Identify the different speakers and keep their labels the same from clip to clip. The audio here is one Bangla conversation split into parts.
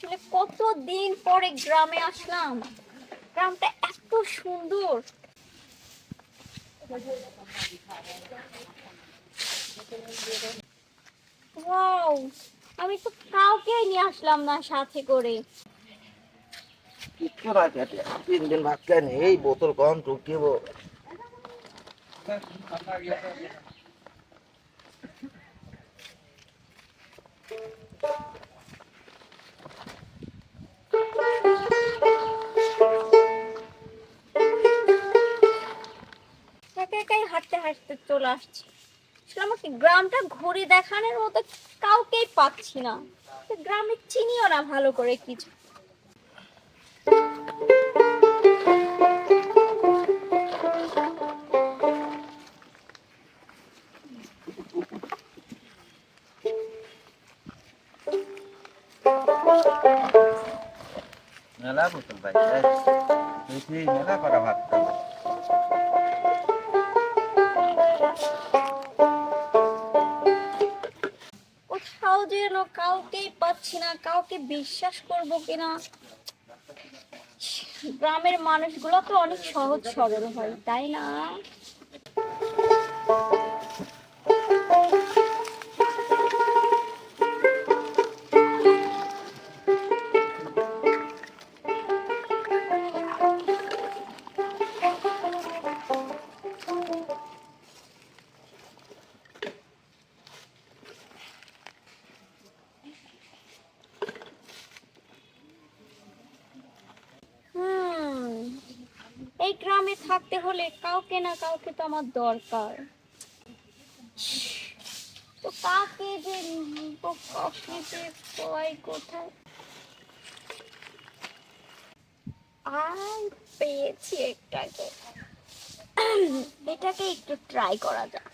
Speaker 1: আসলে কতদিন পরে গ্রামে আসলাম? গ্রামটা এত সুন্দর। আমি তো কাউকে নিয়ে আসলাম না সাথে করে।
Speaker 2: তিন দিন খায়নি এই বোতল কম ঢুকিব
Speaker 1: হাঁটতে চলে আসছি। আমাকে গ্রামটা ঘুরে দেখানোর মতো কাউকেই পাচ্ছি না। গ্রামে চিনিও না ভালো করে কিছু।
Speaker 2: মেলা বোতল ভাই মেলা করা ভাত
Speaker 1: পাচ্ছি না, কাউকে বিশ্বাস করব কিনা? গ্রামের মানুষগুলো তো অনেক সহজ সরল হয়, তাই না? এই গ্রামে থাকতে হলে কাউকে না কাউকে তো আমার দরকার। তো কাকে যে কাকে যে কোথায়? আর পেয়েছি একটাকে। এটাকে একটু ট্রাই করা যাক।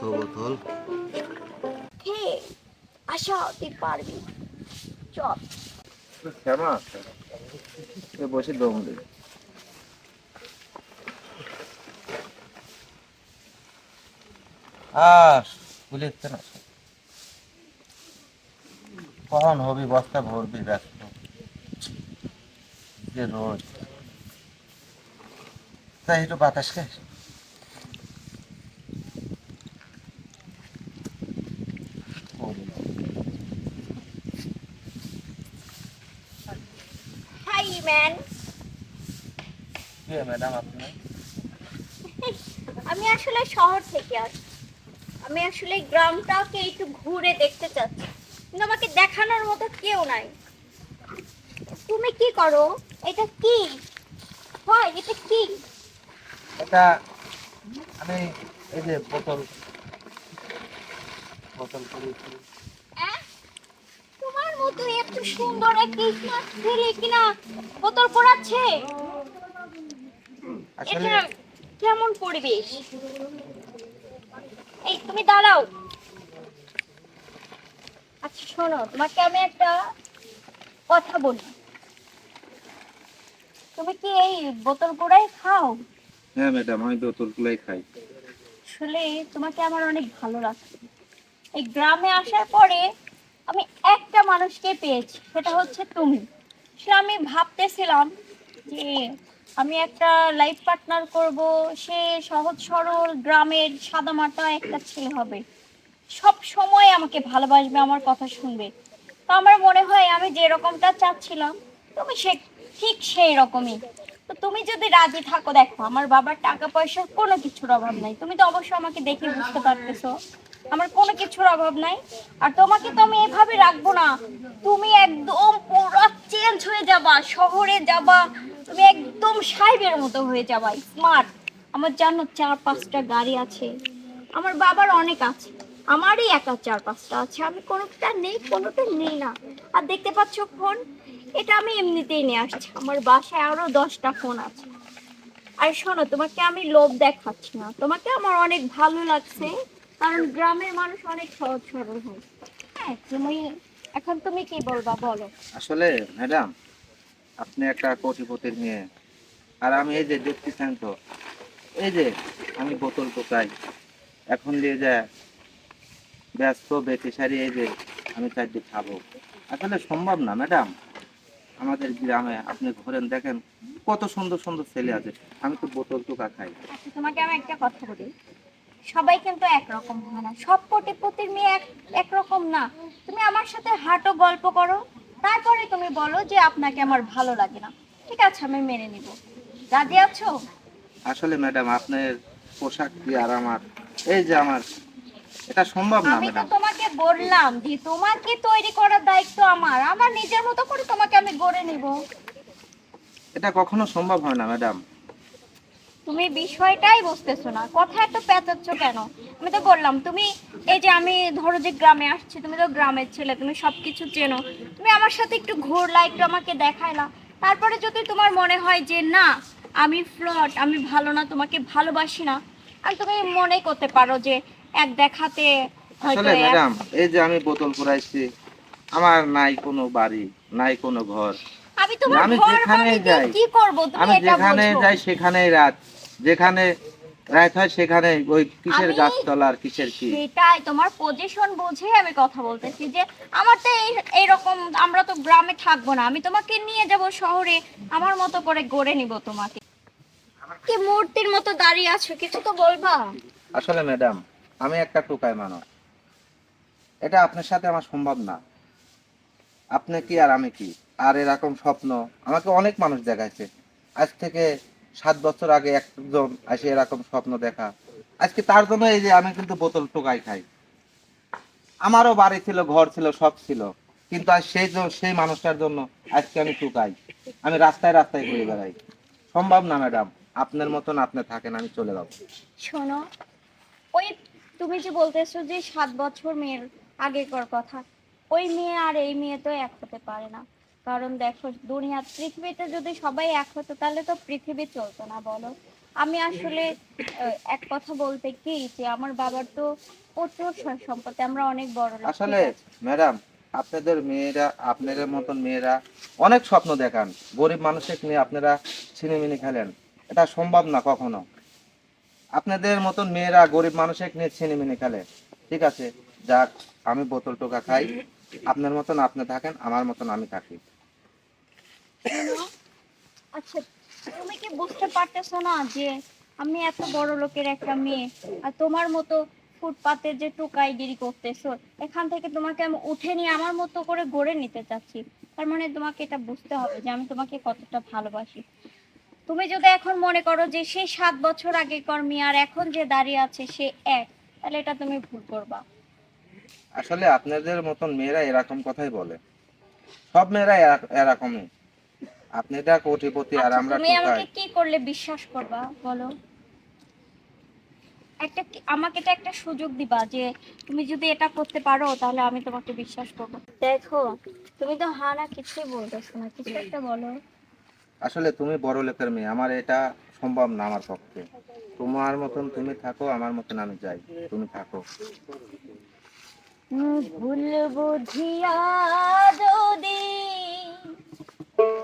Speaker 2: কত বোতল
Speaker 1: হে আশা তুই পারবি। চল।
Speaker 2: শ্যামা এ বসে দম দে। আর বুঝতে না। কখন হবি বস্তা ভরবি ব্যস্ত? যে রোদ তাই একটু বাতাস খাস
Speaker 1: ম্যান
Speaker 2: ম্যাডাম আপনি?
Speaker 1: আমি আসলে শহর থেকে আসছি আমি আসলে গ্রামটাকে একটু ঘুরে দেখতে চাচ্ছি। কিন্তু আমাকে দেখানোর মতো কেউ নাই। তুমি কি করো? এটা কি? হয় এটা কি?
Speaker 2: এটা আমি এই যে বোতল বোতল?
Speaker 1: তোমার মতো এত সুন্দর একটি স্মার্ট ছেলে কিনা বোতল পড়াচ্ছে? এটা কেমন পরিবেশ? এই তুমি দাঁড়াও। আচ্ছা শোনো তোমাকে আমি একটা কথা বলি। তুমি কি এই বোতল পোড়াই খাও?
Speaker 2: হ্যাঁ ম্যাডাম আমি বোতল বোতলগুলাই খাই।
Speaker 1: আসলে তোমাকে আমার অনেক ভালো লাগছে। এই গ্রামে আসার পরে আমি একটা মানুষকে পেয়েছি, সেটা হচ্ছে তুমি। সে আমি ভাবতেছিলাম যে আমি একটা লাইফ পার্টনার করব, সে সহজ সরল গ্রামের সাদামাটা একটা ছেলে হবে। সব সময় আমাকে ভালোবাসবে, আমার কথা শুনবে। তো আমার মনে হয় আমি যে রকমটা চাচ্ছিলাম, তুমি সে, ঠিক সেই রকমই। তো তুমি যদি রাজি থাকো, দেখো, আমার বাবার টাকা পয়সার কোনো কিছুর অভাব নাই। তুমি তো অবশ্যই আমাকে দেখে বুঝতে পারতেছো। আমার কোনো কিছুর অভাব নাই। আর তোমাকে তো আমি এভাবে রাখব না। তুমি একদম পুরো চেঞ্জ হয়ে যাবা, শহরে যাবা। তুমি একদম সাহেবের মতো হয়ে যাবা স্মার্ট আমার জানো চার পাঁচটা গাড়ি আছে। আমার বাবার অনেক আছে। আমারই একা চার পাঁচটা আছে। আমি কোনোটা নেই কোনোটা নেই না। আর দেখতে পাচ্ছ ফোন? এটা আমি এমনিতেই নিয়ে আসছি। আমার বাসায় আরও দশটা ফোন আছে। আর শোনো, তোমাকে আমি লোভ দেখাচ্ছি না। তোমাকে আমার অনেক ভালো লাগছে। কারণ গ্রামের মানুষ অনেক সহজ সরল হয়। হ্যাঁ তুমি এখন তুমি কি বলবা বলো?
Speaker 2: আসলে ম্যাডাম আপনি একটা কোটিপতির মেয়ে আর আমি এই যে দেখতেছেন তো এই যে আমি বোতল টোকাই এখন দিয়ে যায় ব্যস্ত বেঁচে সারি এই যে আমি চারটি খাব। আসলে সম্ভব না ম্যাডাম। আমাদের গ্রামে আপনি ঘোরেন দেখেন কত সুন্দর সুন্দর ছেলে আছে। আমি তো বোতল টোকা খাই।
Speaker 1: আচ্ছা তোমাকে আমি একটা কথা বলি। সবাই কিন্তু একরকম হয় না। সব কোটিপতির মেয়ে এক একরকম না। তুমি আমার সাথে হাঁটো গল্প করো। তারপরে তুমি বলো যে আপনাকে আমার ভালো লাগে না। ঠিক আছে আমি মেনে নিব। রাজি আছো?
Speaker 2: আসলে ম্যাডাম আপনার পোশাক কি আর আমার? এই যে আমার এটা সম্ভব না
Speaker 1: আমি তো তোমাকে বললাম যে তোমাকে তৈরি করার দায়িত্ব আমার। আমার নিজের মতো করে তোমাকে আমি গড়ে নিব।
Speaker 2: এটা কখনো সম্ভব হয় না ম্যাডাম।
Speaker 1: তুমি বিষয়টাই বুঝতেছো না। কথা এত পেঁচাচ্ছ কেন? আমি তো বললাম তুমি এই যে আমি ধরো যে গ্রামে আসছি তুমি তো গ্রামের ছেলে তুমি সবকিছু চেনো। তুমি আমার সাথে একটু ঘুরলা একটু আমাকে দেখাইলা তারপরে যদি তোমার মনে হয় যে না আমি ফ্লট আমি ভালো না তোমাকে ভালোবাসি না আর তুমি মনে করতে পারো যে এক দেখাতে হয়তো
Speaker 2: আসলে ম্যাডাম এই যে আমি বোতল পুরাইছি আমার নাই কোনো বাড়ি নাই কোনো ঘর।
Speaker 1: আমি তোমার
Speaker 2: আমি
Speaker 1: ঘর বাড়ি কি করব? তুমি
Speaker 2: আমি
Speaker 1: এটা
Speaker 2: যেখানে যাই সেখানেই রাত। যেখানে রাত হয় সেখানে ওই কিসের গাছতলা আর কিসের কি?
Speaker 1: সেটাই তোমার পজিশন বুঝে আমি কথা বলতেছি যে আমার তো এই এইরকম আমরা তো গ্রামে থাকব না আমি তোমাকে নিয়ে যাব শহরে আমার মতো করে গড়ে নিব তোমাকে। কি মূর্তির মতো দাঁড়িয়ে আছো কিছু তো বলবা।
Speaker 2: আসলে ম্যাডাম আমি একটা টোকাই মানুষ। এটা আপনার সাথে আমার সম্ভব না। আপনি কি আর আমি কি? আর এরকম স্বপ্ন আমাকে অনেক মানুষ দেখাইছে। আজ থেকে সাত বছর আগে একজন এসে এরকম স্বপ্ন দেখা। আজকে তার জন্য এই যে আমি কিন্তু বোতল টোকাই খাই। আমারও বাড়ি ছিল, ঘর ছিল, সব ছিল। কিন্তু আজ সেই সেই মানুষটার জন্য আজকে আমি টুকাই। আমি রাস্তায় রাস্তায় ঘুরে বেড়াই। সম্ভব না, ম্যাডাম। আপনার মতন আপনি থাকেন, আমি চলে যাব।
Speaker 1: শোনো, ওই তুমি যে বলতেছো যে সাত বছর মেয়ের আগেকার কথা, ওই মেয়ে আর এই মেয়ে তো এক হতে পারে না। কারণ দেখো দুনিয়া পৃথিবীতে যদি সবাই এক হতো তাহলে তো পৃথিবী চলতো না বলো। আমি আসলে এক কথা বলতে কি যে আমার বাবার তো প্রচুর সম্পত্তি আমরা অনেক বড় লোক,
Speaker 2: আসলে ম্যাডাম আপনাদের মেয়েরা আপনাদের মতন মেয়েরা অনেক স্বপ্ন দেখান। গরিব মানুষের নিয়ে আপনারা ছিনিমিনি খেলেন। এটা সম্ভব না কখনো। আপনাদের মতন মেয়েরা গরিব মানুষের নিয়ে ছিনিমিনি খেলে। ঠিক আছে? যাক আমি বোতল টোকা খাই। আপনার মতন আপনি থাকেন আমার মতন আমি থাকি।
Speaker 1: আচ্ছা তুমি কি বুঝতে না যে আমি এত বড় লোকের একটা মেয়ে? আর তোমার মতো ফুটপাতে যে এখান থেকে তোমাকে আমি উঠে নিয়ে আমার মতো করে গড়ে নিতে চাচ্ছি। তার মানে তোমাকে এটা বুঝতে হবে যে আমি তোমাকে কতটা ভালোবাসি। তুমি যদি এখন মনে করো যে সেই সাত বছর আগে কর্মী আর এখন যে দাঁড়িয়ে আছে সে এক, তাহলে এটা তুমি ভুল করবা।
Speaker 2: আসলে আপনাদের মতন মেয়েরা এরকম কথাই বলে। সব মেয়েরা এরকমই। আপনি এটা কোটিপতি আর
Speaker 1: আচ্ছা,
Speaker 2: আমরা
Speaker 1: তুমি আমাকে কি করলে বিশ্বাস করবা বলো? একটা আমাকে এটা একটা সুযোগ দিবা যে তুমি যদি এটা করতে পারো তাহলে আমি তোমাকে বিশ্বাস করব। দেখো তুমি তো হা না কিছুই বলতেছো না কিছু একটা বলো।
Speaker 2: আসলে তুমি বড় লোকের মেয়ে আমার এটা সম্ভব না আমার পক্ষে। তোমার মতন তুমি থাকো আমার মতন আমি যাই তুমি থাকো।
Speaker 1: ভুল বুঝিয়া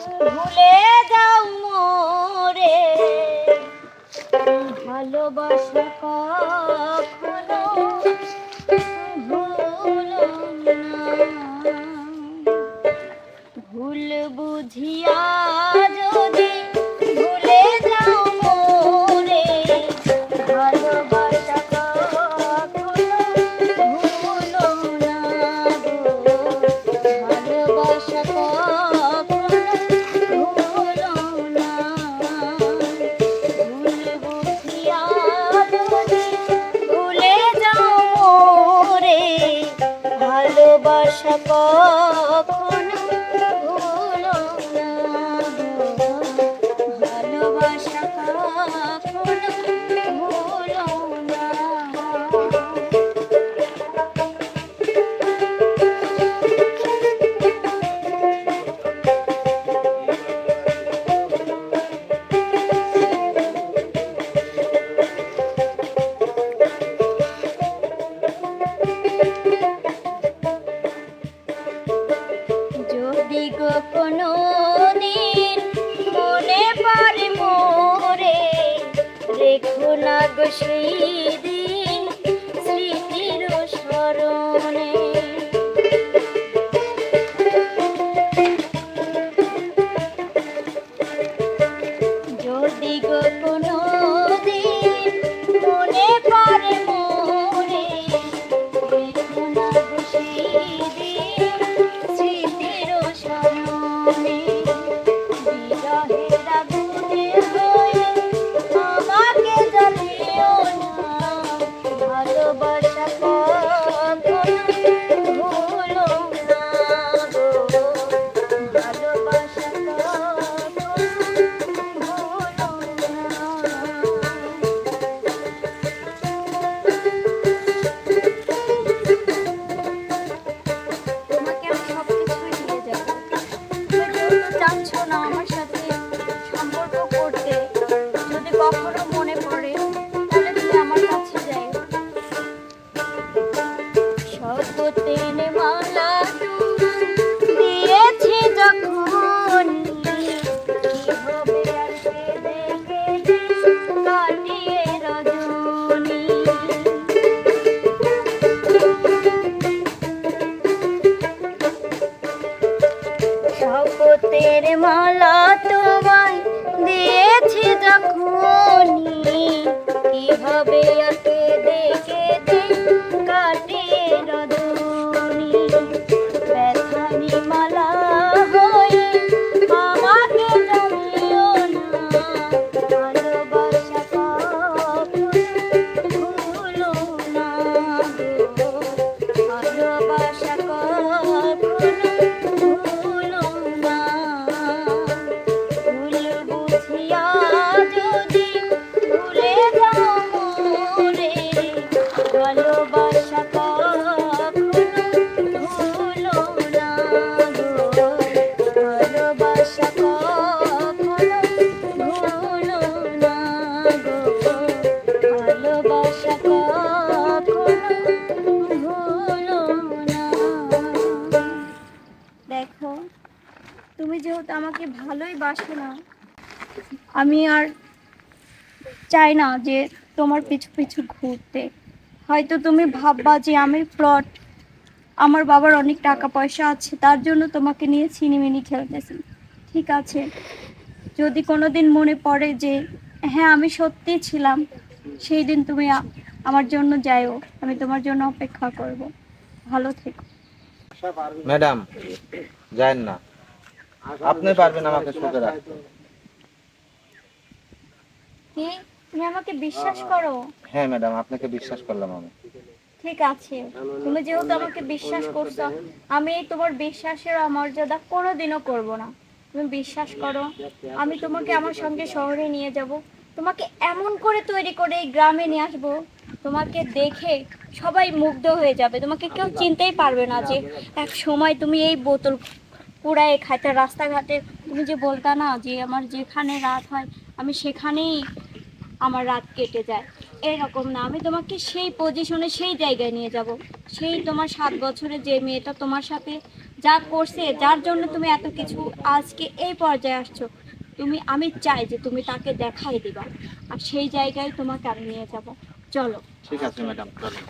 Speaker 1: ভুলে যাও মোরে। ভালোবাসা কখনো ভুল বুঝিয়া যদি কোনো দিন। মনে পড়ে মোরে রেখো না গোসেই আমি আর চাই না যে তোমার পিছু পিছু ঘুরতে। হয়তো তুমি ভাববা যে আমি ফ্রড। আমার বাবার অনেক টাকা পয়সা আছে, তার জন্য তোমাকে নিয়ে ছিনিমিনি খেলতেছি। ঠিক আছে। যদি কোনো দিন মনে পড়ে যে হ্যাঁ আমি সত্যি ছিলাম, সেই দিন তুমি আমার জন্য যাইও। আমি তোমার জন্য অপেক্ষা করব। ভালো থেকো।
Speaker 2: ম্যাডাম, যায়েন না। আপনি পারবেন আমাকে সুখে রাখতে।
Speaker 1: কি? তুমি আমাকে বিশ্বাস করো?
Speaker 2: হ্যাঁ ম্যাডাম আপনাকে বিশ্বাস করলাম আমি।
Speaker 1: ঠিক আছে। তুমি যেহেতু আমাকে বিশ্বাস করছ আমি তোমার বিশ্বাসের অমর্যাদা কোনোদিনও করব না। তুমি বিশ্বাস করো আমি তোমাকে আমার সঙ্গে শহরে নিয়ে যাব। তোমাকে এমন করে তৈরি করে এই গ্রামে নিয়ে আসব তোমাকে দেখে সবাই মুগ্ধ হয়ে যাবে। তোমাকে কেউ চিনতেই পারবে না যে এক সময় তুমি এই বোতল কুড়ায় খাইতে রাস্তাঘাটে তুমি যে বলতা না যে আমার যেখানে রাত হয় আমি সেখানেই আমার রাত কেটে যায়। এরকম না, আমি তোমাকে সেই পজিশনে সেই জায়গায় নিয়ে যাব। সেই তোমার সাত বছরে যে মেয়েটা তোমার সাথে যা করছে, যার জন্য তুমি এত কিছু আজকে এই পর্যায়ে আসছো, তুমি, আমি চাই যে তুমি তাকে দেখাই দিবা। আর সেই জায়গায় তোমাকে আমি নিয়ে যাব। চলো।
Speaker 2: ঠিক আছে, ম্যাডাম চলুন